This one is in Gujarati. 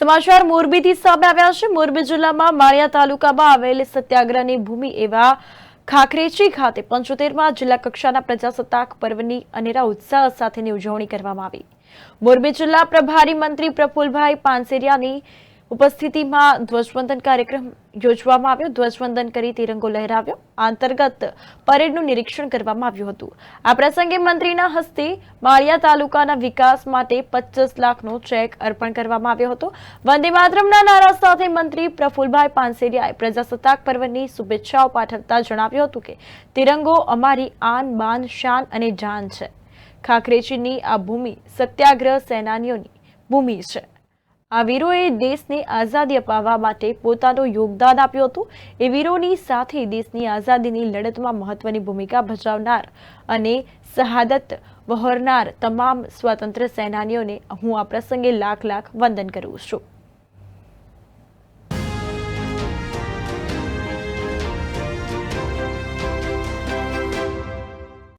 સમાચાર મોરબીથી સામે આવ્યા છે. મોરબી જિલ્લામાં માળિયા તાલુકામાં આવેલ સત્યાગ્રહની ભૂમિ એવા ખાખરેચી ખાતે પંચોતેરમાં જિલ્લા કક્ષાના પ્રજાસત્તાક પર્વની અનેરા ઉત્સાહ સાથેની ઉજવણી કરવામાં આવી. મોરબી જિલ્લા પ્રભારી મંત્રી પ્રફુલભાઈ પાનસેરિયાની ઉપસ્થિતિમાં ધ્વજવંદન કાર્યક્રમ યોજવામાં આવ્યો. ધ્વજવંદન કરી તિરંગો લહેરાવ્યો. આ અંતર્ગત પરેડનું નિરીક્ષણ કરવામાં આવ્યું હતું. આ પ્રસંગે મંત્રીના હસ્તે માળિયા તાલુકાના વિકાસ માટે પચીસ લાખનો ચેક અર્પણ કરવામાં આવ્યો હતો. વંદે માતરમના નારા સાથે મંત્રી પ્રફુલભાઈ પાનસેરિયાએ પ્રજાસત્તાક પર્વની શુભેચ્છાઓ પાઠવતા જણાવ્યું હતું કે, તિરંગો અમારી આન, બાન, શાન અને જાન છે. ખાખરેચીની આ ભૂમિ સત્યાગ્રહ સેનાનીઓની ભૂમિ છે. આ વીરોએ દેશને આઝાદી અપાવવા માટે પોતાનું યોગદાન આપ્યું હતું. એ વીરોની સાથે દેશની આઝાદીની લડતમાં મહત્વની ભૂમિકા ભજવનાર અને શહાદત વહોરનાર તમામ સ્વતંત્ર સેનાનીઓને હું આ પ્રસંગે લાખ લાખ વંદન કરું છું.